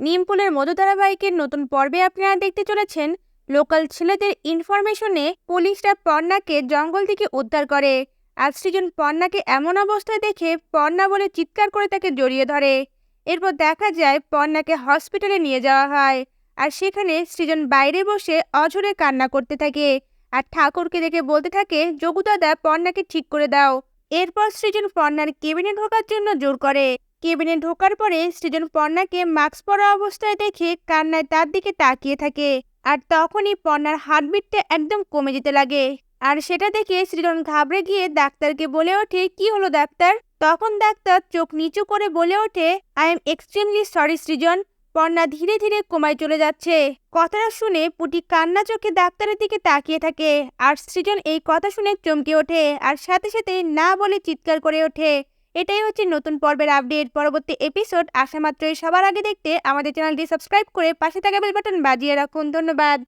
নিমপুলের মধু ধারাবাহিকের নতুন পর্বে আপনারা দেখতে চলেছেন লোকাল ছেলেদের ইনফরমেশনে পুলিশরা পর্ণাকে জঙ্গল থেকে উদ্ধার করে। আর সৃজন পর্ণাকে এমন অবস্থায় দেখে পর্ণা বলে চিৎকার করে তাকে জড়িয়ে ধরে। এরপর দেখা যায় পর্ণাকে হসপিটালে নিয়ে যাওয়া হয়। আর সেখানে সৃজন বাইরে বসে অঝরে কান্না করতে থাকে। আর ঠাকুরকে দেখে বলতে থাকে যোগুদাদা পর্ণাকে ঠিক করে দাও। এরপর সৃজন পর্ণার কেবিনে ঢোকার জন্য জোর করে। কেবিনে ঢোকার পরে সৃজন পর্ণাকে মাস্ক পরা অবস্থায় দেখে কান্নায় তার দিকে তাকিয়ে থাকে। আর তখনই পর্ণার হার্টবিটটা একদম কমে যেতে লাগে। আর সেটা দেখে সৃজন ঘাবড়ে গিয়ে ডাক্তারকে বলে ওঠে, কি হলো ডাক্তার? তখন ডাক্তার চোখ নিচু করে বলে ওঠে I am extremely sorry Srijan. Parna ধীরে ধীরে কমায় চলে যাচ্ছে। কথাটা শুনে পুটি কান্না চোখে ডাক্তারের দিকে তাকিয়ে থাকে। আর সৃজন এই কথা শুনে চমকে ওঠে। আর সাথে সাথে না বলে চিৎকার করে ওঠে। এটাই হচ্ছে নতুন পর্বের আপডেট। পরবর্তী এপিসোড আসা মাত্রই। সবার আগে দেখতে আমাদের চ্যানেলটি সাবস্ক্রাইব করে পাশে থাকা বেল বাটন বাজিয়ে রাখুন। ধন্যবাদ।